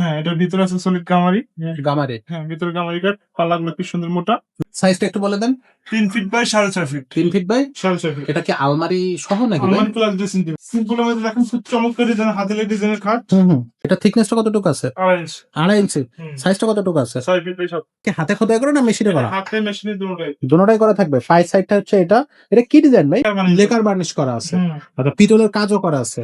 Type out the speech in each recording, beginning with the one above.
হ্যাঁ এটার ভিতরে আছে সলিড গামারি। গামারি। হ্যাঁ ভিতরে গামারি কাঠ। পাল্লাগুলো কি সুন্দর মোটা? সাইজটা একটু বলে দেন। তিন ফিট বাই সাড়ে ছয় ফিট তিন ফিট বাই সাড়ে ছয় ফিট এটা কি আলমারি সহ নাকি? আমার প্লাস ড্রেসিং টেবিল সিম্পল মধ্যে দেখেন খুব চমৎকার ডিজাইন হাতের ডিজাইনের খাট। এটা থিকনেসটা কতটুকু আছে? আড়াই ইঞ্চ আড়াই ইঞ্চি সাইজটা কতটুকু আছে? ছয় ফিট বাই সাত। কি হাতে খোদাই করে না মেশিনে করা? হাতে মেশিনে দুটোটাই দুটোটাই করা থাকবে। ফাইভ সাইডটা হচ্ছে এটা। এটা কি ডিজাইন ভাই? লেকার বার্নিশ করা আছে। আচ্ছা পিতলের কাজও করা আছে।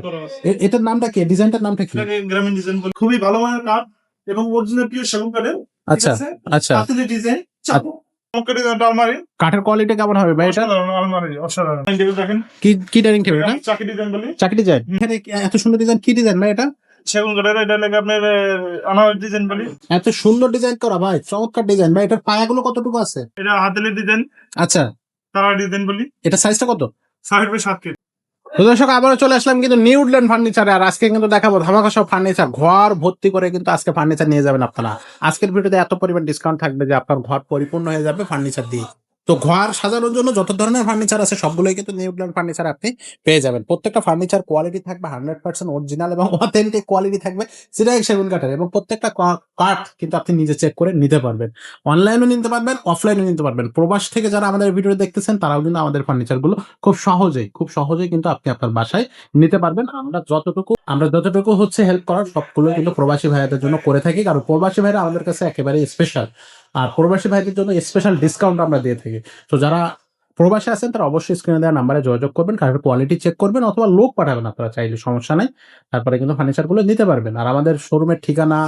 এটার নামটা কি? ডিজাইনটার নামটা কি? গ্রামীণ ডিজাইন বলে। খুবই ভালো মানের কাঠ এবং অরিজিনাল পিওর সেগুন কাঠের। আচ্ছা আচ্ছা। হাতের ডিজাইন চাপো আলমারি। কাঠের কোয়ালিটি কেমন হবে ভাই এটা? আলমারি অসাধারণ। টেবিল দেখেন। কি কি ডাইনিং টেবিল চাকি ডিজাইন বলি। চাকরি ডিজাইন এখানে কি- এত সুন্দর ডিজাইন কি ডিজাইন ভাই এটা? সেগুন কাঠের এটা লাগে আপনার ডিজাইন বলি। এত সুন্দর ডিজাইন করা ভাই চমৎকার ডিজাইন ভাই। এটার পায়াগুলো কতটুকু আছে? এটা হাতের ডিজাইন আচ্ছা। তারা ডিজাইন বলি। এটা সাইজটা কত? সাইড বাই সাত তো দর্শক, আবারও চলে আসলাম কিন্তু নিউডল্যান্ড ফার্নিচারে আর আজকে কিন্তু দেখাবো ধামাকা সব ফার্নিচার ঘর ভর্তি করে কিন্তু আজকে ফার্নিচার নিয়ে যাবেন আপনারা। আজকের ভিডিওতে এত পরিমাণ ডিসকাউন্ট থাকবে যে আপনার ঘর পরিপূর্ণ হয়ে যাবে ফার্নিচার দিয়ে। তো ঘর সাজানোর জন্য যত ধরনের ফার্নিচার আছে, সবগুলোই কিন্তু নিউ উডল্যান্ড ফার্নিচার আপনি পেয়ে যাবেন। প্রত্যেকটা ফার্নিচার কোয়ালিটি থাকবে হান্ড্রেড পার্সেন্ট অরিজিনাল এবং অথেন্টিক কোয়ালিটি থাকবে, সেটাই সেগুন কাঠের এবং প্রত্যেকটা কাঠ কিন্তু আপনি নিজে চেক করে নিতে পারবেন। অনলাইনও নিতে পারবেন অফলাইনও নিতে পারবেন। প্রবাস থেকে যারা আমাদের ভিডিও দেখতেছেন, তারাও কিন্তু আমাদের ফার্নিচারগুলো খুব সহজেই খুব সহজেই কিন্তু আপনি আপনার বাসায় নিতে পারবেন। আমরা যতটুকু আমরা যতটুকু হচ্ছে হেল্প করার সবগুলো কিন্তু প্রবাসী ভাইয়াদের জন্য করে থাকি, কারণ প্রবাসী ভাইরা আমাদের কাছে একেবারে স্পেশাল আর প্রবাসী ভাইদের জন্য স্পেশাল ডিসকাউন্ট আমরা দিয়ে থাকি। তো যারা প্রবাসী আছেন তারা অবশ্যই স্ক্রিনে দেওয়া নাম্বারে যোগাযোগ করবেন কারণ কোয়ালিটি চেক করবেন অথবা লোক পাঠাবেন আপনারা চাইলে সমস্যা নাই। তারপরে কিন্তু ফার্নিচারগুলো নিতে পারবেন। আর আমাদের শোরুমের ঠিকানা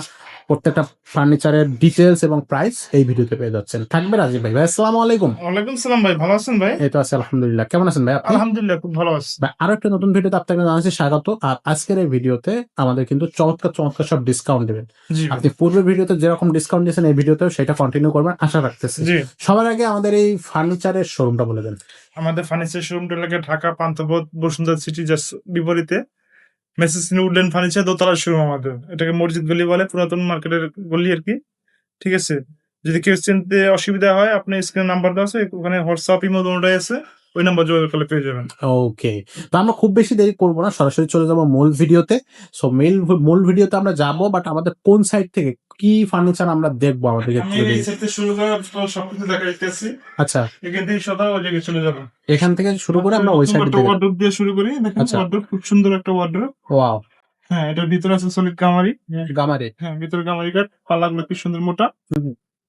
প্রত্যেকটা ফার্নিচারের ডিটেলস এবং প্রাইস এই ভিডিওতে পেয়ে যাচ্ছেন। থাকবে রাজীব ভাই। ভাই আসসালামু আলাইকুম। ওয়ালাইকুম সালাম ভাই ভালো আছেন ভাই? এই তো আছে আলহামদুলিল্লাহ। কেমন আছেন ভাই আলহামদুলিল্লাহ খুব ভালো আছি। ভাই, আরও একটা নতুন ভিডিওতে আপনাকে জানাচ্ছি স্বাগত। আর আজকের এই ভিডিওতে আমাদের কিন্তু চমৎকার চমৎকার সব ডিসকাউন্ট দেবেন। আপনি পূর্বের ভিডিওতে যেরকম ডিসকাউন্ট দিয়েছেন এই ভিডিওতেও সেটা কন্টিনিউ করবেন আশা রাখতেছি। সবার আগে আমাদের এই ফার্নিচারের শোরুমটা বলে দেন। আমাদের ফার্নিচার শোরুমটা লাগে ঢাকা পান্থপথ বসুন্ধরা সিটি জাস্ট বিপরীতে। মেসেস উডল্যান্ড ফার্নিচার দোতলা শোরুম আমাদের। এটাকে মসজিদ গলি বলে পুরাতন মার্কেটের গলি আর কি। ঠিক আছে? যদি কেউ চিনতে অসুবিধা হয় আপনি স্ক্রিনে নাম্বার দেওয়া আছে ওখানে হোয়াটসঅ্যাপ ইমো দুটোই আছে। ওই নাম্বার যোগাযোগ করলে পেয়ে যাবেন। ওকে তো আমরা খুব বেশি দেরি করব না সরাসরি চলে যাব মূল ভিডিওতে সো মেল মূল ভিডিওতে আমরা যাব বাট আমাদের কোন সাইড থেকে কি ফার্নিচার আমরা দেখব আমাদেরকে আমি এই দিন। শুরু করে সবকিছু দেখা দিতেছি আচ্ছা। এখান থেকে সদা ওই জায়গায় চলে যাব। এখান থেকে শুরু করে আমরা ওই সাইড ওয়ার্ড্রোপ দিয়ে শুরু করি। দেখেন আচ্ছা। ওয়ার্ড্রোপ খুব সুন্দর একটা ওয়ার্ড্রোপ ওয়াও। হ্যাঁ এটার ভিতরে আছে সলিড গামারি। গামারে। হ্যাঁ ভিতরে গামারি কাঠ। পাল্লাগুলো কি সুন্দর মোটা।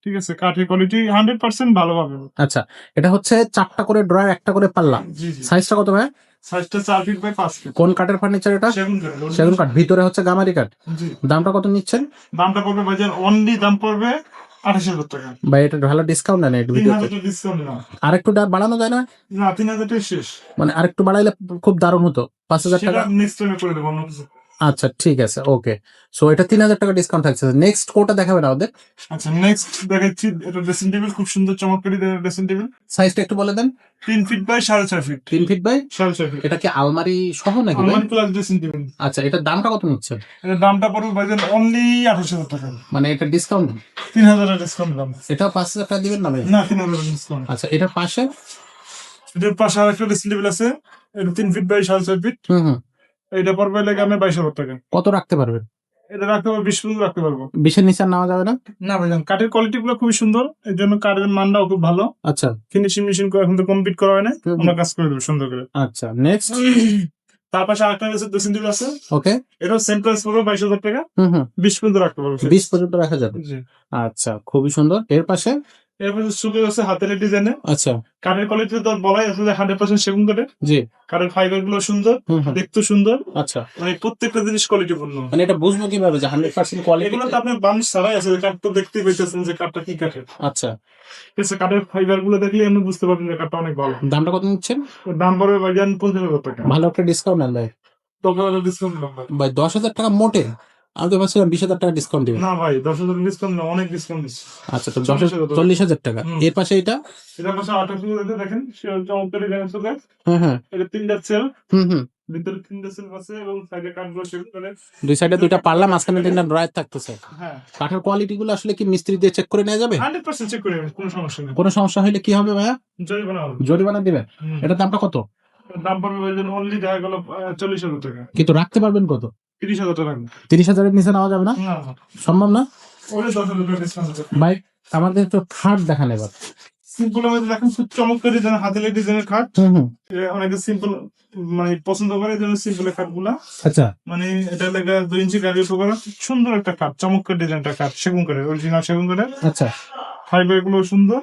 ঠিক আছে কাঠের কোয়ালিটি হান্ড্রেড পার্সেন্ট ভালো পাবে। আচ্ছা এটা হচ্ছে চারটা করে ড্রয়ার একটা করে পাল্লা। সাইজটা কত ভাই? সাইজটা চার ফিট বাই পাঁচ ফিট কোন কাঠের ফার্নিচার এটা? সেগুন কাঠ সেগুন কাঠ। ভিতরে হচ্ছে গামারি কাঠ। দামটা কত নিচ্ছেন? দামটা পড়বে বাজার অনলি দাম পড়বে আঠাশ হাজার টাকা। বা এটা ভালো ডিসকাউন্ট নেন একটু ভিডিওতে ডিসকাউন্ট না আরেকটু বাড়ানো যায় না? না তিন হাজার শেষ। মানে আরেকটু বাড়াইলে খুব দারুণ হতো। পাঁচ হাজার টাকা। নেক্সট টাইমে করে দেবো অন্য কিছু। আচ্ছা ঠিক আছে ওকে সো এটা তিন হাজার টাকা ডিসকাউন্ট থাকছে। নেক্সট কোটা দেখাবেন আমাদের। আচ্ছা নেক্সট দেখাচ্ছি এটা ড্রেসিং টেবিল খুব সুন্দর চমৎকারী ড্রেসিং টেবিল সাইজটা একটু বলে দেন। তিন ফিট বাই সাড়ে ছয় ফিট তিন ফিট বাই সাড়ে ছয় ফিট এটা কি আলমারি সহ নাকি? আলমারি প্লাস ড্রেসিং টেবিল আচ্ছা এটার দামটা কত নিচ্ছে? এটার দামটা পড়বে বাজার অনলি আঠাশ হাজার টাকা। মানে এটা ডিসকাউন্ট তিন হাজার ডিসকাউন্ট দাম। এটা পাঁচ হাজার টাকা দিবেন না ভাই? না তিন হাজার ডিসকাউন্ট আচ্ছা এটার পাশে? এটার পাশে আরেকটা ড্রেসিং টেবিল আছে। এটা তিন ফিট বাই সাড়ে ছয় ফিট হুম হুম। এটা পড়বে লেগে আমি বাইশ হাজার টাকা। কত রাখতে পারবেন? এটা রাখতে পারব বিশ পর্যন্ত রাখতে পারব। বিশের নিচে আর নেওয়া যাবে না? না ভাইজান কাঠের কোয়ালিটি গুলো খুবই সুন্দর এর জন্য কাঠের মানটাও খুব ভালো। আচ্ছা। ফিনিশিং মেশিন এখন তো কমপ্লিট করা হয় না। আমরা কাজ করে দেবো সুন্দর করে। আচ্ছা নেক্সট তার পাশে আরেকটা আছে ড্রেসিং টেবিল আছে। ওকে এটাও সেম প্রাইস পড়বে বাইশ হাজার টাকা। বিশ পর্যন্ত রাখতে পারব। বিশ পর্যন্ত রাখা যাবে। আচ্ছা খুবই সুন্দর। এর পাশে এরপরে সুযোগ আছে হাতের ডিজাইনে আচ্ছা। কাঠের কোয়ালিটি তো বলাই আছে যে হান্ড্রেড পার্সেন্ট সেগুন কাঠের জি। কাঠের ফাইবারগুলো সুন্দর দেখতে সুন্দর। আচ্ছা। মানে প্রত্যেকটা জিনিস কোয়ালিটি পূর্ণ মানে এটা বুঝব কীভাবে যে হান্ড্রেড পার্সেন্ট কোয়ালিটি এগুলো তো আপনি বানিশ ছাড়াই আছে কাঠ তো দেখতেই পেয়েছেন যে কাঠটা কি কাঠের। আচ্ছা। ঠিক আছে কাঠের ফাইবারগুলো দেখলে আপনি বুঝতে পারবেন যে কাঠটা অনেক ভালো। দামটা কত নিচ্ছেন? দাম পড়বে ভাইজান পঞ্চাশ হাজার টাকা। ভালো একটা ডিসকাউন্ট ভাই। দশ হাজার ডিসকাউন্ট ভাই। ভাই দশ হাজার টাকা মোটে। আমি তো ভাবছিলাম বিশ হাজার টাকা ডিসকাউন্ট দিবেন। না ভাই দশ হাজার ডিসকাউন্ট না অনেক ডিসকাউন্ট দিচ্ছি। আচ্ছা তো দশ চল্লিশ হাজার টাকা। এর পাশে এটা? এটা পাশে আঠাশ হাজার দেখেন চমৎকার হ্যাঁ হ্যাঁ। এটা তিনটা সেল হুম হুম। ভিতরে তিনটা সেল আছে এবং সাইডে কাঠগুলো সেল দুই সাইডে দুইটা পারলাম মাঝখানে তিনটা ড্রয়ার থাকতেছে। হ্যাঁ। কাঠের কোয়ালিটি গুলো আসলে কি মিস্ত্রি দিয়ে চেক করে নেওয়া যাবে? চেক করে কোনো সমস্যা নেই। কোনো সমস্যা হলে কি হবে ভাইয়া? জরিমানা হবে। জরিমানা দিবেন। এটার দামটা কত? দাম পড়বে ভাইজান অনলি দেখা গেল চল্লিশ হাজার টাকা। কিন্তু রাখতে পারবেন কত? তিরিশ হাজার টাকা। তিরিশ হাজারের নিচে নেওয়া যাবে না? সম্ভব না? ভাই আমাদের তো খাট দেখান এবার। সিম্পল মধ্যে দেখেন খুব চমৎকার ডিজাইন হাতের ডিজাইনের খাট। অনেকে সিম্পল মানে পছন্দ করে এই জন্য সিম্পলের খাটগুলা আচ্ছা। মানে এটা লেগে দুই ইঞ্চি গাড়ির উপর করা সুন্দর একটা কাঠ চমৎকার ডিজাইনটা কাঠ সেগুন করে অরিজিনাল সেগুন করে। আচ্ছা। ফাইবারগুলো সুন্দর।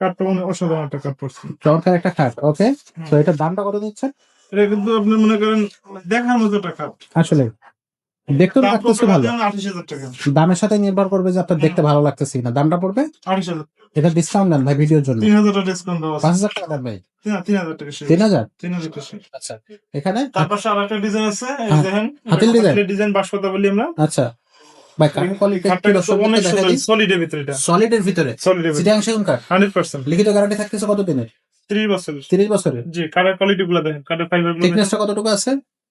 কাঠটা মানে অসাধারণ একটা কাঠ পড়ছে। চমৎকার একটা খাট ওকে তো এটার দামটা কত দিচ্ছেন? এটা কিন্তু আপনি মনে করেন দেখার মতো কাঠ আসলে। দেখতে লাগতেছে ভালো। টাকা। দামের সাথে নির্ভর করবে যে আপনার দেখতে ভালো লাগতেছে না দামটা পড়বে? এটা ডিসকাউন্ট দেন ভাই ভিডিওর জন্য। তিন হাজার টাকা ডিসকাউন্ট পাঁচ হাজার টাকা দেন ভাই। তিন হাজার টাকা টাকা আচ্ছা এখানে? তার পাশে আর একটা ডিজাইন আছে হ্যাঁ, দেখেন। হাতিল? ডিজাইন বাস কথা বলি আমরা। আচ্ছা। ভাই সলিডের ভিতরে সলিডের ভিতরে? সলিডের ভিতরে। পার্সেন্ট লিখিত গ্যারান্টি থাকতেছে কত দিনের ত্রিশ বছর তিরিশ বছরের? জি কাঠের কোয়ালিটি গুলো দেখেন। কাঠের ফাইবার থিকনেসটা কতটুকু আছে?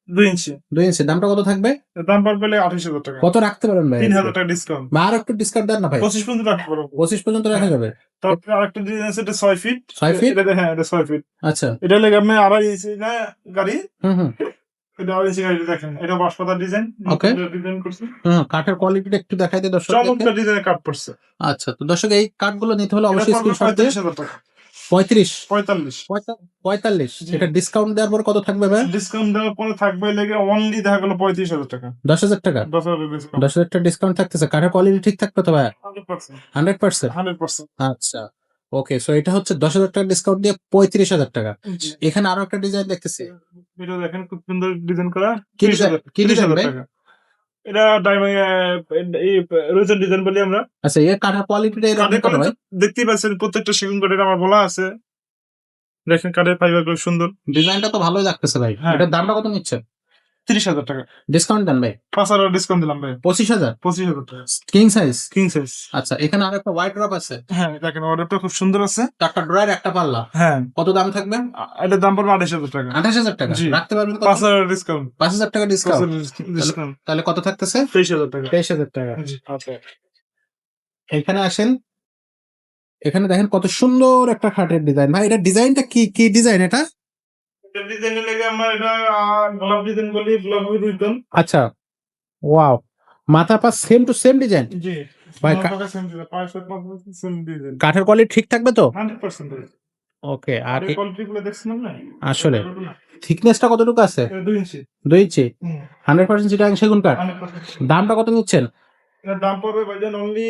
দুই ইঞ্চি। দুই ইঞ্চি। দামটা কত থাকবে? দাম আঠাশ হাজার টাকা। কত রাখতে পারেন ভাই? তিন হাজার টাকা ডিসকাউন্ট বা আর একটু ডিসকাউন্ট দেন না ভাই। পঁচিশ পর্যন্ত রাখতে পারব। পঁচিশ পর্যন্ত রাখা যাবে। তারপরে আরেকটা ডিজাইন আছে এটা ছয় ফিট ছয় ফিট এটা হ্যাঁ এটা ছয় ফিট আচ্ছা। এটা লেগে আপনি আড়াই ইঞ্চি না গাড়ি। হুম হুম। এটা আড়াই ইঞ্চি গাড়ি দেখেন। এটা বাসপাতার ডিজাইন Okay. ডিজাইন করছে। হুম কাঠের কোয়ালিটিটা একটু দেখাই দর্শক চমৎকার ডিজাইনে কাট পড়ছে আচ্ছা তো দর্শক এই কাঠগুলো নিতে হলে অবশ্যই স্ক্রিনশট দিয়ে পঁয়ত্রিশ। পঁয়তাল্লিশ। পঁয়তাল্লিশ। এটা ডিসকাউন্ট দেওয়ার পর কত থাকবে ভাই? ডিসকাউন্ট দেওয়ার পরে থাকবে লেগে অনলি দেখা গেল পঁয়ত্রিশ হাজার টাকা। দশ হাজার টাকা? দশ হাজার দশ হাজার টাকা ডিসকাউন্ট থাকতেছে। কাঠের কোয়ালিটি ঠিক থাকবে তো ভাই? হান্ড্রেড পার্সেন্ট হান্ড্রেড পার্সেন্ট আচ্ছা। ওকে সো এটা হচ্ছে দশ হাজার টাকা ডিসকাউন্ট দিয়ে পঁয়ত্রিশ হাজার টাকা। এখানে আরও একটা ডিজাইন দেখতেছি। এটা দেখেন খুব সুন্দর ডিজাইন করা। কি design? কি ভাই? এটা ডায়মন্ড ডিজাইন বলি আমরা। আচ্ছা এর কাঠের কোয়ালিটিটা এরকম কাঠের ভাই? দেখতেই পাচ্ছেন প্রত্যেকটা সেগুন কাঠের আমার বলা আছে। দেখেন কাঠের ফাইবারগুলো সুন্দর। ডিজাইনটা তো ভালোই লাগতেছে ভাই। হ্যাঁ। এটার দামটা কত নিচ্ছে? তিরিশ হাজার টাকা। ডিসকাউন্ট দেন ভাই? পাঁচ হাজার ডিসকাউন্ট দিলাম ভাই। পঁচিশ হাজার? পঁচিশ হাজার টাকা। কিং সাইজ কিং সাইজ আচ্ছা এখানে আর একটা হোয়াইট ড্রপ আছে। হ্যাঁ দেখেন অর্ডারটা খুব সুন্দর আছে। চারটা ড্রয়ার একটা পাল্লা। হ্যাঁ। কত দাম থাকবে? এটার দাম পড়বে আঠাশ হাজার টাকা। আঠাশ হাজার টাকা। রাখতে পারবেন পাঁচ হাজার ডিসকাউন্ট পাঁচ হাজার টাকা ডিসকাউন্ট ডিসকাউন্ট তাহলে কত থাকতেছে? তেইশ হাজার টাকা। তেইশ হাজার টাকা। আচ্ছা। এখানে আসেন। এখানে দেখেন কত সুন্দর একটা খাটের ডিজাইন ভাই এটা ডিজাইনটা কি কি ডিজাইন এটা? ডিজাইনের লেগে আমরা এটা গোলাপ ডিজাইন বলি গোলাপ দিতাম আচ্ছা ওয়াও মাথা পা সেম টু সেম ডিজাইন জি ভাই, কাঠের কোয়ালিটি ঠিক থাকবে তো? হান্ড্রেড পার্সেন্ট ওকে আর আর কোয়ালিটি গুলো দেখছেন না। আসলে থিকনেসটা কতটুকু আছে? এটা দুই ইঞ্চি। দুই ইঞ্চি? হুম। হান্ড্রেড পার্সেন্ট চিটাং সেগুন কাঠ? দামটা কত নিচ্ছেন? এটার দাম পড়বে ভাইজান অনলি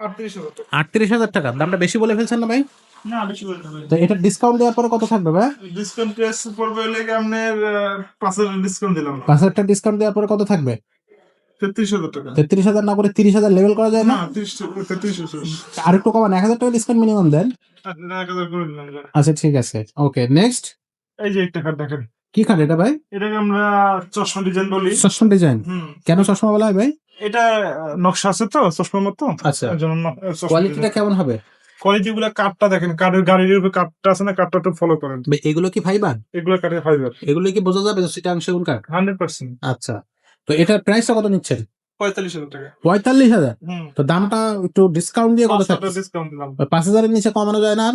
আটত্রিশ হাজার টাকা। আটত্রিশ হাজার টাকা দামটা বেশি বলে ফেলছেন না ভাই? না বেশি বলতে হবে তো এটা ডিসকাউন্ট দেওয়ার পরে কত থাকবে ভাই? ডিসকাউন্ট প্রাইস পড়বে লেগে আপনার আহ, পাঁচ হাজার ডিসকাউন্ট দিলাম পাঁচ হাজার টাকা ডিসকাউন্ট দেওয়ার পরে কত থাকবে? তেত্রিশ হাজার টাকা। তেত্রিশ হাজার না করে তিরিশ হাজার লেভেল করা যায় না? না তিরিশ তেত্রিশ হাজার। আর একটু কমান এক হাজার টাকা ডিসকাউন্ট মিনিমাম দেন। আচ্ছা ঠিক আছে। ওকে নেক্সট এই যে একটা কার্ড দেখেন। কি খাট এটা ভাই? এটাকে আমরা চশমা ডিজাইন বলি। চশমা ডিজাইন কেন চশমা বলা হয় ভাই? এটা নকশা আছে তো চশমার মতো। আচ্ছা। এর জন্য কোয়ালিটিটা কেমন হবে? কোয়ালিটি গুলা কাঠটা দেখেন কাঠের গাড়ির উপরে কাঠটা আছে না কাঠটা একটু ফলো করেন। ভাই, এগুলো কি ফাইবার এগুলো কাঠের ফাইবার এগুলো কি বোঝা যাবে সেটা সেগুন কাঠ হান্ড্রেড পার্সেন্ট আচ্ছা তো এটার প্রাইসটা কত নিচ্ছেন? পঁয়তাল্লিশ হাজার টাকা। পঁয়তাল্লিশ হাজার? তো দামটা একটু ডিসকাউন্ট দিয়ে কত পাঁচ ডিসকাউন্ট পাঁচ হাজারের নিচে কমানো যায় না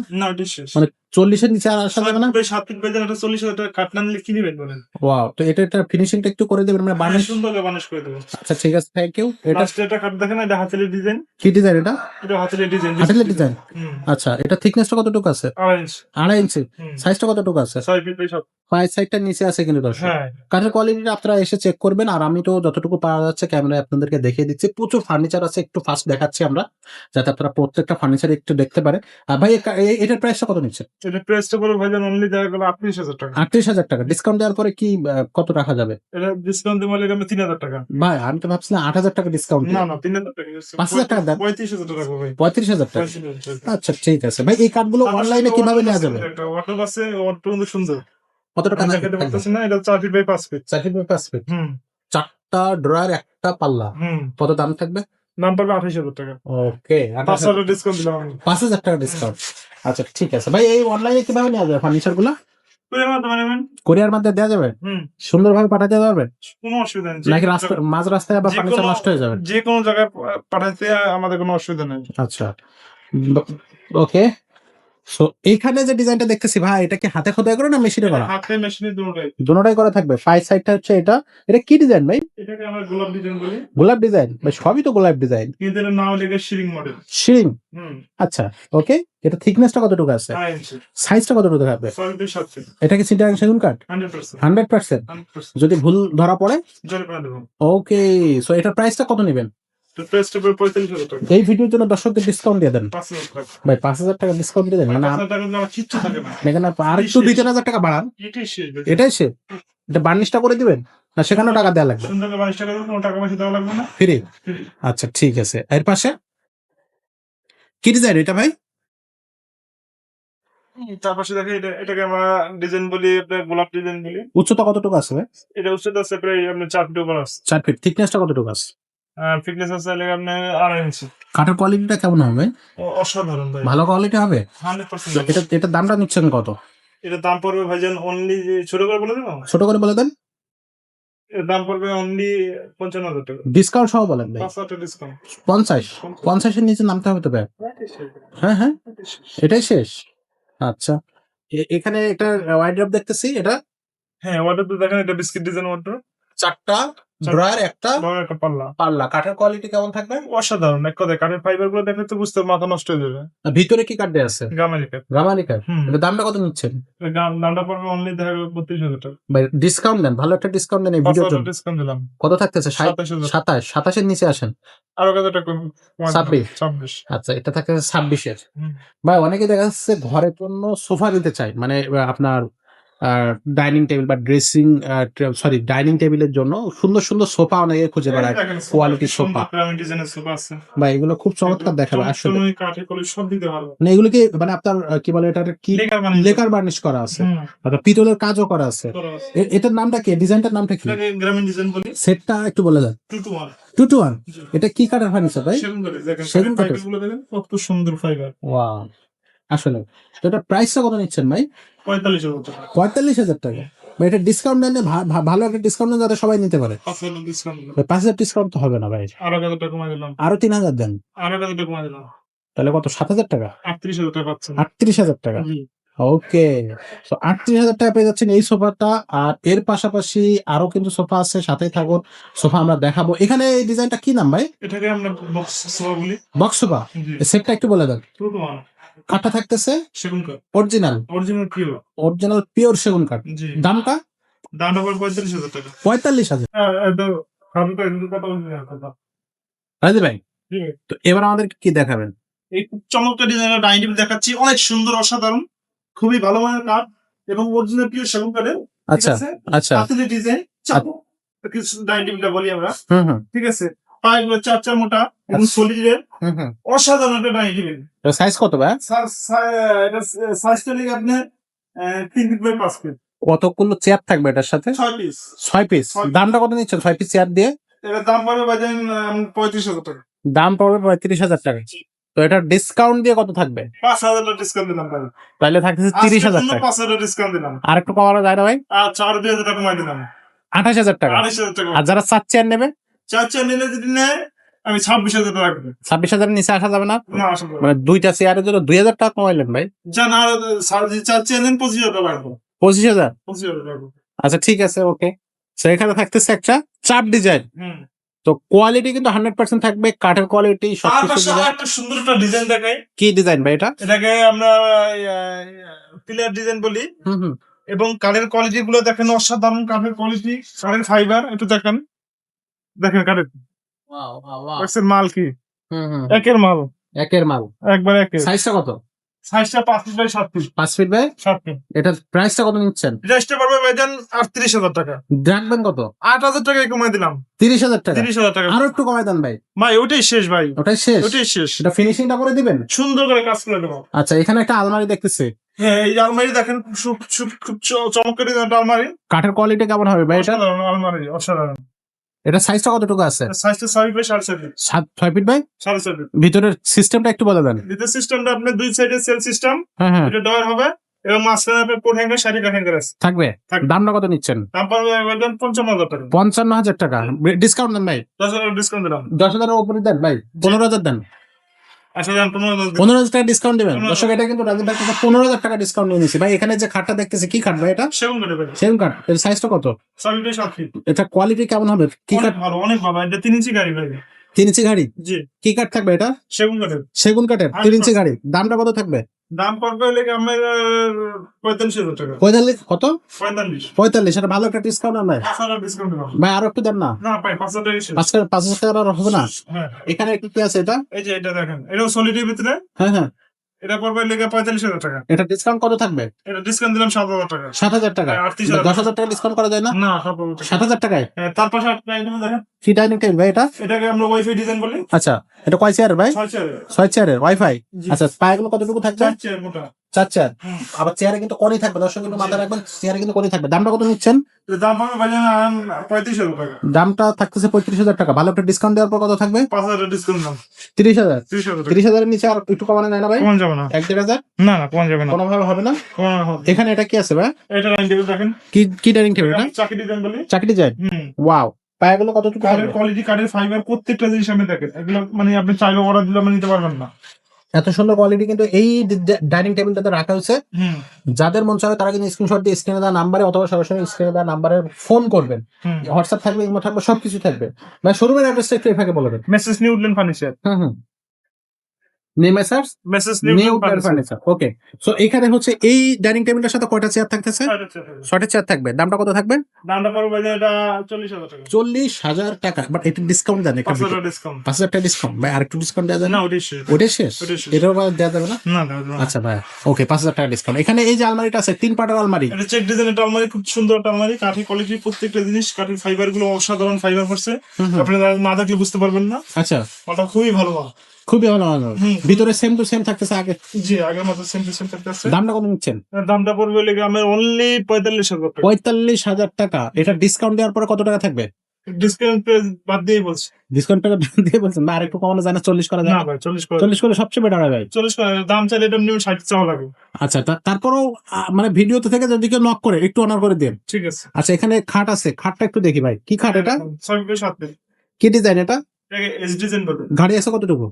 মানে চল্লিশের নিচে আর আসা যাবে না? সাত ফিট একটা চল্লিশ হাজার টাকা কাঠ না নিলে কি নেবেন বলেন? ওয়াও তো এটা এটা ফিনিশিংটা একটু করে দেবেন মানে বানিশ সুন্দর করে করে দেবো। আচ্ছা ঠিক আছে থ্যাংক ইউ এটা একটা কাঠ দেখেন এটা ডিজাইন কি ডিজাইন এটা? এটা ডিজাইন ডিজাইন আচ্ছা এটা থিকনেসটা কতটুকু আছে? আড়াই ইঞ্চ আড়াই ইঞ্চি সাইজটা কতটুকু আছে? ছয় ফিট বাই সাত পায়ের সাইডটা নিচে আছে কিন্তু দর্শক। হ্যাঁ। কাঠের কোয়ালিটিটা আপনারা এসে চেক করবেন আর আমি তো যতটুকু পাওয়া যাচ্ছে ক্যামেরায় আপনাদেরকে দেখিয়ে দিচ্ছি। প্রচুর ফার্নিচার আছে একটু ফাস্ট দেখাচ্ছি আমরা যাতে আপনারা প্রত্যেকটা ফার্নিচার একটু দেখতে পারে আর ভাই এটার প্রাইসটা কত নিচ্ছে এটা প্রাইসটা পড়বে ভাইজান অনলি দেখা গেল আটত্রিশ হাজার টাকা। আটত্রিশ হাজার টাকা। ডিসকাউন্ট দেওয়ার পরে কি কত রাখা যাবে? এটা ডিসকাউন্ট দিয়ে লেগে তিন হাজার টাকা। ভাই আমি তো ভাবছিলাম আট হাজার টাকা ডিসকাউন্ট না না তিন হাজার টাকা পাঁচ হাজার টাকা দেন। পঁয়ত্রিশ হাজার টাকা ভাই পঁয়ত্রিশ হাজার টাকা। আচ্ছা ঠিক আছে। ভাই এই কার্ডগুলো অনলাইনে কীভাবে নেওয়া যাবে? ওয়াটার আছে ওয়াটার কিন্তু সুন্দর। কত টাকা আমি না এটা চার ফিট বাই পাঁচ ফিট চার ফিট বাই পাঁচ ফিট হুম। চারটা ড্রয়ার একটা পাল্লা। হুম। কত দাম থাকবে? দাম পাবে আঠাশ হাজার টাকা। ওকে পাঁচ হাজার ডিসকাউন্ট দিলাম পাঁচ হাজার টাকা ডিসকাউন্ট আচ্ছা ঠিক আছে। ভাই এই অনলাইনে কীভাবে নেওয়া যাবে ফার্নিচারগুলো কোরিয়ার মাধ্যমে দেওয়া যাবে? সুন্দর সুন্দরভাবে পাঠাতে পারবে? কোনো অসুবিধা নেই। নাকি রাস্তা মাঝ রাস্তায় আবার ফার্নিচার নষ্ট হয়ে যাবে? যে কোনো জায়গায় পাঠাতে আমাদের কোনো অসুবিধা নেই। আচ্ছা। ওকে। সো এখানে যে ডিজাইনটা দেখতেছি ভাই এটা কি হাতে খোদাই করে না মেশিনে করা? হাতে মেশিনে দুটোটাই দুটোটাই করা থাকবে। ফাইভ সাইডটা হচ্ছে এটা। এটা কি ডিজাইন ভাই? এটাকে আমরা গোলাপ ডিজাইন বলি। গোলাপ ডিজাইন ভাই সবই তো গোলাপ ডিজাইন কিন্তু এটার নাম লেগে শিরিং মডেল শিরিং আচ্ছা ওকে এটা থিকনেসটা কতটুকু আছে? সাইজটা কতটুকু থাকবে? এটা কি সিটাং সেগুন কাঠ? হান্ড্রেড পার্সেন্ট যদি ভুল ধরা পড়ে? ওকে সো এটার প্রাইসটা কত নেবেন? এই ভিডিওর জন্য দর্শকদের ডিসকাউন্ট দিয়ে দেন। ভাই পাঁচ হাজার টাকা ডিসকাউন্ট দিয়ে দেন। মানে এখানে আর একটু দুই তিন হাজার টাকা বাড়ান। এটাই সে এটা বার্নিশটা করে দিবেন? না সেখানেও টাকা দেওয়া লাগবে ফ্রি? আচ্ছা ঠিক আছে। এর পাশে? কি ডিজাইন এটা ভাই? তার পাশে দেখে এটা এটাকে আমরা ডিজাইন বলি আপনার গোলাপ ডিজাইন বলি। উচ্চতা কতটুকু আছে ভাই? এটা উচ্চতা আছে প্রায় আপনার চার ফিট উপর আছে। চার ফিট থিকনেসটা কতটুকু আছে? ফিটনেস আছে লেগে আপনার আড়াই ইঞ্চি। কাঠের কোয়ালিটিটা কেমন হবে? অসাধারণ ভাই। ভালো কোয়ালিটি হবে? হান্ড্রেড পার্সেন্ট এটা এটার দামটা নিচ্ছেন কত? এটা দাম পড়বে ভাইজান অনলি ছোট করে বলে দেবো? ছোট করে বলে দেন। এর দাম পড়বে অনলি পঞ্চান্ন হাজার টাকা। ডিসকাউন্ট সহ বলেন ভাই। ডিসকাউন্ট পঞ্চাশ। পঞ্চাশের নিচে নামতে হবে তো ভাই? হ্যাঁ হ্যাঁ। এটাই শেষ। আচ্ছা। এখানে একটা ওয়াইড্রপ দেখতেছি এটা? হ্যাঁ ওয়াটার তো দেখেন এটা বিস্কিট ডিজাইন ওয়াটার চারটা ড্রয়ার একটা বড় একটা পাল্লা। পাল্লা। কাঠের কোয়ালিটি কেমন থাকবে? অসাধারণ। এক কথায় কাঠের ফাইবারগুলো দেখলে তো বুঝতে মাথা নষ্ট হয়ে যাবে। ভিতরে কি কাঠ আছে? রামানি কাঠ? হুম। এটা দামটা কত নিচ্ছেন? দামটা পড়বে অনলি দেখা বত্রিশ হাজার টাকা। ভাই ডিসকাউন্ট দেন। ভালো একটা ডিসকাউন্ট দেন এই ভিডিওর জন্য। ডিসকাউন্ট দিলাম। কত থাকতেছে? সাতাশ সাতাশের নিচে আসেন। আরও কত টাকা? কম- কমাই দিলাম। ছাব্বিশ। ছাব্বিশ। আচ্ছা এটা থাকে ছাব্বিশের। ভাই অনেকে দেখা যাচ্ছে ঘরের জন্য সোফা নিতে চায়। মানে আপনার ডাইনিং টেবিল বা ড্রেসিং সরি ডাইনিং টেবিলের জন্য সুন্দর সুন্দর সোফা অনেকে খুঁজে বেড়ায় সুন্দর সোফা। বা এগুলো খুব চমৎকার দেখাবে আসলে। পারব। মানে এগুলো কি মানে আপনার কি বলে এটা কি? লেকার বার্নিশ করা আছে। অর্থাৎ পিতলের কাজও করা আছে। এটার নামটা কি? ডিজাইনটার নামটা কি? গ্রামীণ ডিজাইন বলি। সেটটা একটু বলে দেন। Two two one two two one এটা কি কাঠের ফার্নিচার ভাই? সেগুন কাঠের দেখেন সেগুন কাঠের কত সুন্দর ফাইবার ওয়াও আসলে। তো এটা প্রাইসটা কত নিচ্ছেন ভাই? পঁয়তাল্লিশ হাজার টাকা পঁয়তাল্লিশ হাজার টাকা। ভাই এটা ডিসকাউন্ট দেন ভা- ভালো একটা ডিসকাউন্ট যাতে সবাই নিতে পারে। পাঁচ হাজার ডিসকাউন্ট তো হবে না ভাই। আরও তিন হাজার দেন। তাহলে কত সাত হাজার টাকা? আটত্রিশ হাজার টাকা আটত্রিশ হাজার টাকা। ওকে। তো আটত্রিশ হাজার টাকা পেয়ে যাচ্ছেন এই সোফাটা। আর এর পাশাপাশি আরও কিন্তু সোফা আছে সাথেই থাকুন। সোফা আমরা দেখাবো। এখানে এই ডিজাইনটা কি নাম ভাই? এটাকে আমরা বক্স সোফা বলি। Box sofa? সেটটা একটু বলে দেন। কাঠটা থাকতেছে সেগুন কাঠ। Original original pure original pure সেগুন কাঠ। দামটা দামটা পড়বে পঁয়তাল্লিশ হাজার টাকা। পঁয়তাল্লিশ হাজার। হ্যাঁ। রাজি ভাই তো এবার আমাদের কি দেখাবেন? এই খুব চমৎকার ডিজাইনের ডাইনিং টেবিল দেখাচ্ছি। অনেক সুন্দর অসাধারণ খুবই ভালো মানের কাঠ এবং অরিজিনাল পিওর সেগুন কাঠের। আচ্ছা? আচ্ছা। ডিজাইন চাপো ডাইনিং টেবিলটা বলি আমরা। হুম হুম। ঠিক আছে? পায়েগুলো চার চার মোটা এবং আচ্ছা। সলিডের অসাধারণ একটা ডাইনিং টেবিল সাইজ কত ভাই? এটা আপনার আহ, তিন ফিট বাই পাঁচ ফিট কতগুলো চেয়ার থাকবে এটার সাথে? ছয় পিস ছয় পিস দামটা কত নিচ্ছেন? ছয় পিস চেয়ার দিয়ে? এটার দাম পড়বে বাজেন পঁয়ত্রিশ হাজার টাকা। দাম পড়বে পঁয়ত্রিশ হাজার টাকা। তো এটা ডিসকাউন্ট দিয়ে কত থাকবে? পাঁচ হাজার টাকা ডিসকাউন্ট দিলাম ভাই। তাহলে থাকতেছে তিরিশ হাজার টাকা। পাঁচ হাজার ডিসকাউন্ট দিলাম। আর একটু কমানো যায় না ভাই? আর চার দুই হাজার টাকা কমাই দিলাম। আঠাশ হাজার টাকা। আর যারা চার চেয়ার নেবে? চার চার নিলে যদি নেয় আমি ছাব্বিশ হাজার টাকা ছাব্বিশ হাজার নিচে আসা যাবে না? না আসা যাবে না। মানে দুইটা চেয়ারের জন্য দুই হাজার টাকা কমাইলেন ভাই? আর চার নেন পঁচিশ হাজার টাকা রাখব পঁচিশ হাজার? পঁচিশ হাজার টাকা রাখব আচ্ছা ঠিক আছে ওকে সেখানে থাকতেছে একটা চাপ ডিজাইন হুম। তো কোয়ালিটি কিন্তু হান্ড্রেড পার্সেন্ট থাকবে কাঠের কোয়ালিটি সবকিছু পাশে। একটা সুন্দর একটা ডিজাইন দেখাই। কি ডিজাইন ভাই এটা? এটাকে আমরা পিলার ডিজাইন বলি। হুম হুম। এবং কাঠের কোয়ালিটি গুলো দেখেন অসাধারণ কাঠের কোয়ালিটি কাঠের ফাইবার একটু দেখেন। দেখেন কাঠের দেখছেন মাল কি? হুম হুম একের মাল। একের মাল। একবার একের। সাইজটা কত? সাইজটা পাঁচ ফিট বাই সাত ফিট। পাঁচ ফিট ভাই সাত ফিট। এটার প্রাইসটা কত নিচ্ছেন? রেস্টে পারবে ভাইজান আটত্রিশ হাজার টাকা। রাখবেন কত? আট হাজার টাকায় কমাই দিলাম। তিরিশ হাজার টাকা? তিরিশ হাজার টাকা। আরও একটু কমাই দেন ভাই। ভাই ওটাই শেষ ভাই। ওটাই শেষ? ওটাই শেষ। এটা ফিনিশিংটা করে দিবেন? সুন্দর করে কাজ করে দেবো। আচ্ছা এখানে একটা আলমারি দেখতেছি। হ্যাঁ এই আলমারি দেখেন খুব খুব- খুব চমৎকার আলমারি। কাঠের কোয়ালিটি কেমন হবে ভাই এটা? আলমারি অসাধারণ। এটা সাইজটা কতটুকু আছে? সাইজটা ছয় সাড়ে ছয় ফিট সাত ছয় ফিট সাড়ে ছয় ফিট ভিতরের সিস্টেমটা একটু বলে দেন। ভিতরের সিস্টেমটা আপনার দুই সাইডে সেল সিস্টেম হ্যাঁ হ্যাঁ। এটা ডয়ার হবে এবং মাঝখানে আপনার coat hanger sari cut hanger আছে। থাকবে। দামটা কত নিচ্ছেন? দাম একদম পঞ্চান্ন হাজার টাকা। পঞ্চান্ন হাজার টাকা। ডিসকাউন্ট দেন ভাই। দশ হাজার ডিসকাউন্ট দিলাম দশ হাজারের উপরে দেন ভাই। পনেরো হাজার দেন। পনেরো হাজার দিন। পনেরো হাজার টাকা ডিসকাউন্ট দেবেন। পনেরো দর্শক এটা কিন্তু রাজীব ভাই পনেরো হাজার টাকা ডিসকাউন্ট নিয়ে ভাই এখানে যে খাটটা দেখতেছি কি খাট ভাই এটা? সেগুন কাঠের ভাই। কাঠ। এর সাইজটা কত? এটা কোয়ালিটি কেমন হবে? কি কাঠ ভালো অনেক ভালো। এটা তিন ইঞ্চি গাড়ি ভাই। তিন ইঞ্চি গাড়ি? জি। কি কাঠ থাকবে এটা? সেগুন কাঠের। সেগুন কাঠের। তিন ইঞ্চি গাড়ি। দামটা কত থাকবে? দাম পড়বে হলে আমার পঁয়তাল্লিশ হাজার টাকা পঁয়তাল্লিশ? কত? পঁয়তাল্লিশ। পঁয়তাল্লিশ। এটা ভালো একটা ডিসকাউন্ট নাই? ডিসকাউন্ট ভাই আরও একটু দেন না। না ভাই পাঁচ হাজার পাঁচ হাজার টাকা আর হবে না? হ্যাঁ। এখানে একটু কি আছে এটা? এই যে এটা দেখেন এটাও সলিডের ভিতরে। হ্যাঁ হ্যাঁ। এটা পড়বে লেগে পঁয়তাল্লিশ হাজার টাকা। এটা ডিসকাউন্ট কত থাকবে? এটা ডিসকাউন্ট দিলাম সাত হাজার টাকা। সাত হাজার টাকা। হ্যাঁ, আটত্রিশ দশ হাজার টাকা ডিসকাউন্ট করা যায় না? না সাত হাজার টাকায়? হ্যাঁ, তার পাশে কি ডাইনিং টেবিল ভাই এটা? এটাকে আমরা ওয়াইফাই ডিজাইন বলি। আচ্ছা এটা কয় চেয়ার ভাই? ছয় চেয়ার ছয় চেয়ারের ওয়াইফাই আচ্ছা পায়াগুলো কতটুকু থাকবে? মোটা। চার চেয়ার আবার চেয়ারে কিন্তু কোনই থাকবে দর্শক কিন্তু মাথায় রাখবেন চেয়ারে কিন্তু কোনই থাকবে। দামটা কত নিচ্ছেন? দাম পঁয়ত্রিশ হাজার টাকা। দামটা থাকতেছে পঁয়ত্রিশ হাজার টাকা। ভালো একটা ডিসকাউন্ট দেওয়ার পর কত থাকবে? পাঁচ হাজার ডিসকাউন্ট দাম। তিরিশ হাজার? ত্রিশ হাজারের নিচে আর একটু কমানো যায় না ভাই? কমান যাবে না। এক দেড় হাজার? না না কমান যাবে না। কোনোভাবে হবে না? এখানে এটা কি আছে ভাই? এটা লাইন টেবিল দেখেন। কি কি ডাইনিং টেবিল এটা? চাকরি ডিজাইন বলি। চাকরি ওয়াও। পায়াগুলো কতটুকু কাঠের কোয়ালিটি কাঠের ফাইবার প্রত্যেকটা জিনিস আপনি দেখেন। এগুলো মানে আপনি চাইলে অর্ডার দিলে নিতে পারবেন না। এত সুন্দর কোয়ালিটি কিন্তু এই ডাইনিং টেবিলটাতে রাখা হয়েছে। যাদের মন চাবে তারা কিন্তু স্ক্রিনশট দিয়ে স্ক্রিনে দেওয়া নাম্বারে অথবা সরাসরি স্ক্রিনে দেওয়া নাম্বারে ফোন করবেন। হোয়াটসঅ্যাপ থাকবে ইমো থাকবে সবকিছু থাকবে। মানে শোরুমের অ্যাড্রেসটা একটু এভাবে বলে দেন। মেসেজ নিউ উডল্যান্ড ফার্নিচার হুম হুম। নেমেসার্স Messrs new furniture okay so এখানে হচ্ছে এই ডাইনিং টেবিলটার সাথে কয়টা চেয়ার থাকতেছে? চেয়ার থাকবে। দামটা কত থাকবে? দামটা পড়বে এটা চল্লিশ হাজার টাকা। বাট এটা ডিসকাউন্ট দেন একটা ডিসকাউন্ট পাঁচ হাজার টাকা ডিসকাউন্ট ভাই আরেকটু ডিসকাউন্ট দেওয়া যায় না ওটাই শেষ। ওটা শেষ। এটাও আবার দেওয়া যাবে না? না। আচ্ছা ভাই ওকে পাঁচ হাজার টাকা ডিসকাউন্ট এখানে এই যে আলমারিটা আছে তিন পাটার আলমারি। এটা চেক ডিজাইন একটা আলমারি খুব সুন্দর একটা আলমারি। কাঠের কোয়ালিটি প্রত্যেকটা জিনিস কাঠের ফাইবারগুলো অসাধারণ ফাইবার করছে। হুম হুম। আপনি না দেখলে বুঝতে পারবেন না। আচ্ছা। ওটা খুবই ভালো খুবই হুম। ভিতরে সেম টু সেম থাকতেছে আগে জি আগের মতো সেম টু সেম থাকতেছে। দামটা কত নিচ্ছেন? দামটা পড়বে লেগে আমার অনলি পঁয়তাল্লিশ হাজার টাকা। পঁয়তাল্লিশ হাজার টাকা। এটা ডিসকাউন্ট দেওয়ার পরে কত টাকা থাকবে? ডিসকাউন্ট বাদ দিয়ে বলছি। ডিসকাউন্ট টাকা দিয়ে বলছেন? না আরেকটু কমানো যায় না চল্লিশ করা যায়। না না? ভাই চল্লিশ করে চল্লিশ সবচেয়ে বেটার হয় ভাই। চল্লিশ করে দাম চাইলে এটা নিউ ষাট চাওয়া লাগবে আচ্ছা তারপরেও মানে ভিডিওতে থেকে যদি কেউ নক করে একটু অনার করে দিন। ঠিক আছে। আচ্ছা এখানে খাট আছে। খাটটা একটু দেখি ভাই। কি খাট এটা? ছয় ফিট সাত কি ডিজাইন এটা? ডিজাইন বলে। গাড়ি আছে কতটুকু?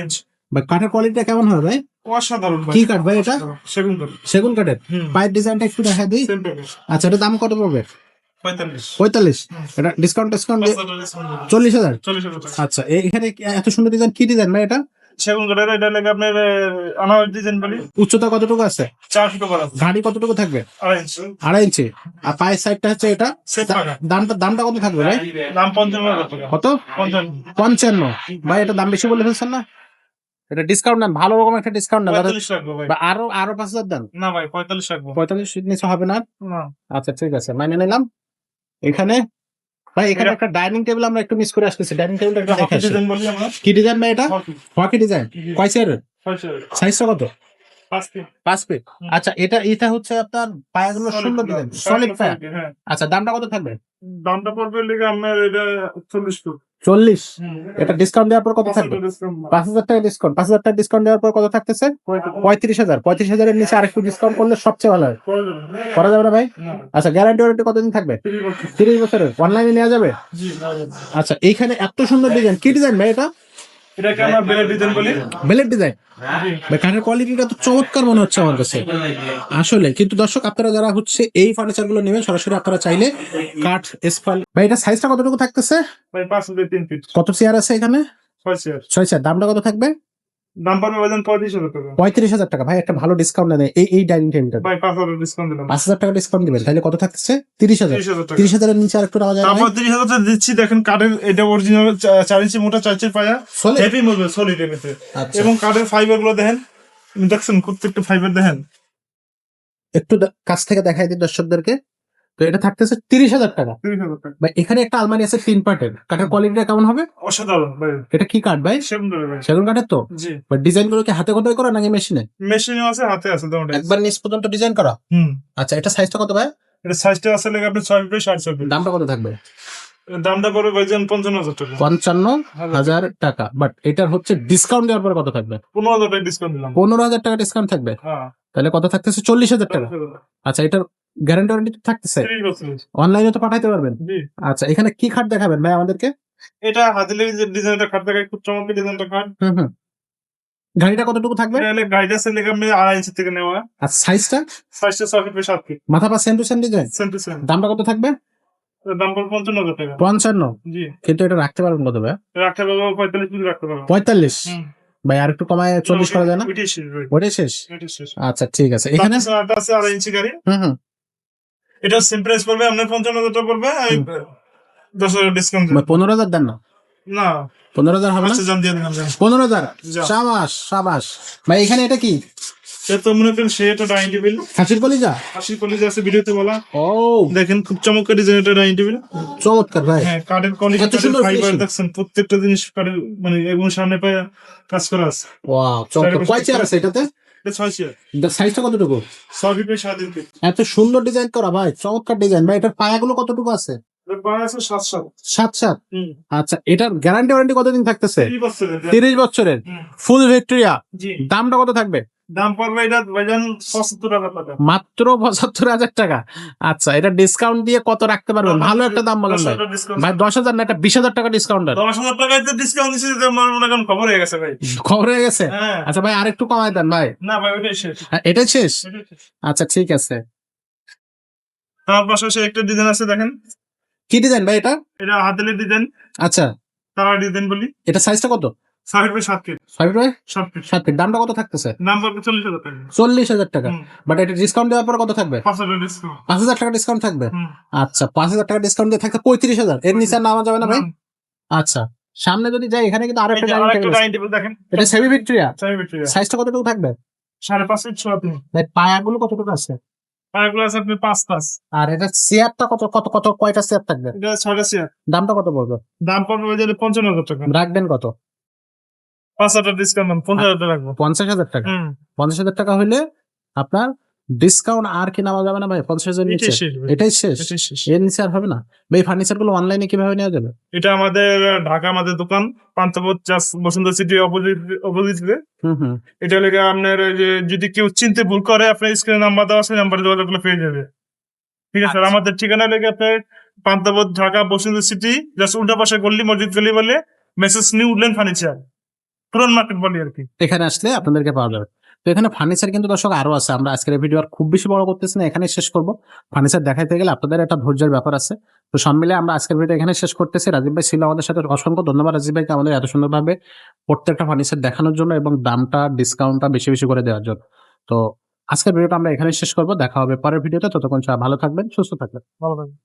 ইঞ্চ। ভাই কাঠের কোয়ালিটিটা কেমন হবে ভাই? অসাধারণ ভাই। কি কাঠ ভাই এটা? সেগুন কাঠ। সেগুন কাঠের? পাইপ ডিজাইনটা একটু দেখা দিই। আচ্ছা এটা দাম কত পড়বে? পঁয়তাল্লিশ। এটা ডিসকাউন্ট ডিসকাউন্ট। চল্লিশ হাজার? আচ্ছা এখানে এত সুন্দর ডিজাইন কি ডিজাইন ভাই এটা? সেগুন কাঠের এটা লেগে আপনার আনার ডিজাইন বলি উচ্চতা কতটুকু আছে? চার ফিট আছে। গাড়ি কতটুকু থাকবে? আড়াই ইঞ্চ। আড়াই ইঞ্চি? আর পায়ের সাইডটা হচ্ছে এটা? দামটা দামটা কত থাকবে ভাই? দাম পঞ্চান্ন কত? পঞ্চান্ন। ভাই এটা দাম বেশি বলে ফেলছেন না? এটা ডিসকাউন্ট নেন। ভালো রকম একটা ডিসকাউন্ট বা আরও আরও পাঁচ হাজার দেন। না ভাই পঁয়তাল্লিশ রাখব পঁয়তাল্লিশ নিচে হবে না? না। আচ্ছা ঠিক আছে। মাইনে নিলাম। এখানে ভাই এখানে একটা ডাইনিং টেবিল আমরা একটু মিস করে আসতেছি। ডাইনিং টেবিলটা একটু দেখে আসি। কি ডিজাইন ভাই এটা? হকি ডিজাইন কয় চেয়ারের সাইজটা কত? পাঁচ ফিট। আচ্ছা এটা এটা হচ্ছে আপনার পায়াগুলো সুন্দর ডিজাইন সলিড পায়া। হ্যাঁ। আচ্ছা দামটা কত থাকবে? দামটা পড়বে লেগে আপনার এটা চল্লিশ ফুট। চল্লিশ? এটা ডিসকাউন্ট দেওয়ার পর কত থাকবে? পাঁচ হাজার টাকা ডিসকাউন্ট পাঁচ হাজার টাকা ডিসকাউন্ট দেওয়ার পর কত থাকতেছে? পঁয়ত্রিশ। হাজার। পঁয়ত্রিশ হাজারের নিচে আরেকটু ডিসকাউন্ট করলে সবচেয়ে ভালো হয়। করা যাবে না। ভাই? আচ্ছা গ্যারান্টি ওয়ারেন্টি কতদিন থাকবে? তিরিশ বছরের। অনলাইনে নেওয়া যাবে? আচ্ছা এইখানে এত সুন্দর ডিজাইন কি ডিজাইন ভাই এটা? এটাকে আমরা বেলের ডিজাইন বলি। বেলের ডিজাইন কাঠের কোয়ালিটিটা তো চমৎকার মনে হচ্ছে আমার কাছে। আসলে কিন্তু দর্শক আপনারা যারা হচ্ছে এই ফার্নিচারগুলো নেবেন সরাসরি আপনারা চাইলে কাঠ এসফাল ভাই এটা সাইজটা কতটুকু থাকতেছে? ভাই পাঁচ ফিট কত চেয়ার আছে এখানে? ছয় চেয়ার ছয় চেয়ার দামটা কত থাকবে? দাম পড়বে পঁয়ত্রিশ হাজার টাকা। পঁয়ত্রিশ হাজার টাকা। ভাই একটা ভালো ডিসকাউন্ট দেন এই এই ডাইনিং টেবিলটা ভাই পাঁচ হাজার ডিসকাউন্ট দিলাম। পাঁচ হাজার টাকা ডিসকাউন্ট দিবেন। তাহলে কত থাকতেছে? তিরিশ হাজার। তিরিশ হাজারের নিচে আর একটু নেওয়া যায় না তারপর তিরিশ হাজার টাকা দিচ্ছি। দেখেন কাঠের এটা অরিজিনাল চার ইঞ্চি মোটা চার ইঞ্চি পায়া। হেভি মজবুত সলিড এর ভিতরে। আচ্ছা। এবং কাঠের ফাইবারগুলো দেখেন। দেখছেন প্রত্যেকটা ফাইবার দেখেন। একটু কাছ থেকে দেখাই দিই দর্শকদেরকে। তো এটা থাকতেছে তিরিশ হাজার টাকা। ভাই এখানে একটা আলমারি আছে তিন পার্টের কাঠের কোয়ালিটিটা কেমন হবে? অসাধারণ ভাই। এটা কি কাঠ ভাই? সেগুন কাঠের তো? বাট ডিজাইনগুলো কি হাতে খোদাই করা নাকি মেশিনে মেশিনও আছে হাতে আছে একবার নিচ পর্যন্ত ডিজাইন করা? হুম। আচ্ছা এটা সাইজটা কত ভাই? এটা সাইজটা আছে লেগে আপনি ছয় ফিট ছয় ফিট দামটা কত থাকবে? দামটা পড়বে ভাইজান পঞ্চান্ন হাজার টাকা। পঞ্চান্ন হাজার টাকা। বাট এটার হচ্ছে ডিসকাউন্ট দেওয়ার পরে কত থাকবে? পনেরো হাজার টাকা ডিসকাউন্ট দিলাম। পনেরো হাজার টাকা ডিসকাউন্ট থাকবে? হ্যাঁ। তাহলে কত থাকতেছে? চল্লিশ হাজার টাকা। আচ্ছা এটার গ্যারান্টি ওয়ারেন্টি থাকতেছে। অনলাইনে তো পাঠাইতে পারবেন। আচ্ছা এখানে কি খাট দেখাবেন ভাই আমাদেরকে? এটা হাতিলের যে ডিজাইনটা খাট দেখায় খুব চমৎকার ডিজাইনটা খাট। হুম গাড়িটা কতটুকু থাকবে? এর আমি আড়াই ইঞ্চি থেকে নেওয়া। আর সাইজটা সাইজটা ছয় ফিট সাত ফিট মাথা পা same to same design same to same দামটা কত থাকবে? দাম পড়বে পঞ্চান্ন হাজার টাকা। পঞ্চান্ন? জি। কিন্তু এটা রাখতে পারবেন কত ভাই? রাখতে পারব পঁয়তাল্লিশ পিস রাখতে পারব। পঁয়তাল্লিশ। ভাই আর একটু কমায় চল্লিশ করা যায় না? ওটাই শেষ আচ্ছা ঠিক আছে। এখানে? তারপর আড়াই ইঞ্চি গাড়ি। হুম হুম। এটা সেম প্রাইস পড়বে আপনার পঞ্চান্ন হাজার টাকা পড়বে আমি দশ হাজার ডিসকাউন্ট ভাই পনেরো হাজার দেন না? না। পনেরো হাজার হবে না? আচ্ছা পনেরো হাজার। সাবাস সাবাস। ভাই এখানে এটা কি? তো মনে করেন সে এটা ডাইনিং টেবিল খাসির কলিজা? আশি কলেজ আছে ভিডিওতে বলা। ও। দেখেন খুব চমৎকার ডিজাইন এটা ডাইনিং টেবিল চমৎকার ভাই। হ্যাঁ কাঠের কোয়ালিটি এত সুন্দর ফাইবার দেখছেন প্রত্যেকটা জিনিস কাঠের মানে এবং সামনে পায়ে কাজ করা আছে। ওয়াও চমৎকার। কয় চেয়ার আছে এটাতে? সাইজটা কতটুকু? এত সুন্দর ডিজাইন করা ভাই চমৎকার ডিজাইন ভাই এটার পায়াগুলো কতটুকু আছে? সাত সাত। আচ্ছা এটার গ্যারান্টি ওয়ারেন্টি কতদিন থাকতেছে? তিরিশ বছরের। ফুল ভিক্টোরিয়া দামটা কত থাকবে? দাম পড়বে এটা ভাইজান পঁচাত্তর টাকা টাকা। মাত্র পঁচাত্তর হাজার টাকা? আচ্ছা এটা ডিসকাউন্ট দিয়ে কত রাখতে পারবেন? ভালো একটা দাম বলেন ভাই। ভাই দশ হাজার না একটা বিশ হাজার টাকা ডিসকাউন্ট দশ হাজার টাকায় তো ডিসকাউন্ট দিচ্ছে মনে করেন খবর হয়ে গেছে ভাই। খবর হয়ে গেছে? হ্যাঁ। আচ্ছা ভাই আরেকটু কমায় দেন ভাই। না ভাই ওইটাই শেষ। হ্যাঁ, এটাই শেষ? শেষ। আচ্ছা ঠিক আছে। তার পাশাপাশি একটা ডিজাইন আছে দেখেন। কি ডিজাইন ভাই এটা? এটা হাতেলের ডিজাইন আচ্ছা। তারা ডিজাইন বলি। এটা সাইজটা কত? সাত ফিট বাই সাত ফিট ফাইভ বাই সাত ফিট সাত ফিট দামটা কত থাকতেছে? দাম পড়বে চল্লিশ হাজার টাকা। চল্লিশ হাজার টাকা। বাট এটা ডিসকাউন্ট দেওয়ার পর কত থাকবে? পাঁচ হাজার ডিসকাউন্ট পাঁচ হাজার টাকা ডিসকাউন্ট থাকবে? আচ্ছা পাঁচ হাজার টাকা ডিসকাউন্ট দিয়ে থাকতে পঁয়ত্রিশ হাজার। এর নিচে নামা যাবে না ভাই? আচ্ছা সামনে যদি যাই এখানে কিন্তু আরেকটা ডাইনিং টেবিল আছে। ডাইনিং টেবিল দেখেন। এটা সেমি ভিক্টোরিয়া চারি ফিট সাইজটা কতটুকু থাকবে? সাড়ে পাঁচ ফিট ছয় ভাই পায়াগুলো কতটুকু আছে? আর আছে আপনি পাঁচ পাঁচ। আর এটা চেয়ারটা কত কত কত কয়টা চেয়ার থাকবে? এটা ছয়টা চেয়ার দামটা কত পড়বে? দাম পড়বে পঞ্চান্ন হাজার টাকা। রাখবেন কত? পাঁচ হাজার ডিসকাউন্ট পঞ্চাশ হাজার টাকা রাখব পঞ্চাশ হাজার টাকা। পঞ্চাশ হাজার টাকা হইলে আপনার ডিসকাউন্ট আর কি নামা যাবে না ভাই? পঞ্চাশ হাজার নিচে। এটাই শেষ। এর নিচে আর হবে না। ভাই ফার্নিচারগুলো অনলাইনে কীভাবে নেওয়া যাবে? এটা আমাদের ঢাকা আমাদের দোকান পান্থপথ চাষ বসুন্ধরা সিটি অপোজিট অপোজিট হুম হুম। এটা লেগে আপনার যদি কেউ চিনতে ভুল করে আপনার স্ক্রিনে নাম্বার দেওয়া আছে নাম্বার দেওয়া করলে পেয়ে যাবে। ঠিক আছে আচ্ছা। আমাদের ঠিকানা লেগে আপনার পান্থপথ ঢাকা বসুন্ধরা সিটি জাস্ট উল্টা পাশে গল্লি মসজিদ গলি বলে মেসেজ নিউ উডল্যান্ড ফার্নিচার পুরান মার্কেট বলি আর কি। এখানে আসলে আপনাদেরকে পাওয়া যাবে। তো এখানে ফার্নিচার কিন্তু দর্শক আরও আছে। আমরা আজকের ভিডিও আর খুব বেশি বড় করতেছি না এখানে শেষ করব। ফার্নিচার দেখাইতে গেলে আপনাদের একটা ধৈর্যের ব্যাপার আছে। তো সব মিলে আমরা আজকের ভিডিও এখানে শেষ করতেছি। রাজীব ভাই ছিল আমাদের সাথে অসংখ্য ধন্যবাদ রাজীব ভাইকে আমাদের এত সুন্দরভাবে প্রত্যেকটা ফার্নিচার দেখানোর জন্য এবং দামটা ডিসকাউন্টটা বেশি বেশি করে দেওয়ার জন্য। তো আজকের ভিডিওটা আমরা এখানে শেষ করব। দেখা হবে পরের ভিডিওতে ততক্ষণ ভালো থাকবেন সুস্থ থাকবেন। ভালো থাকবেন।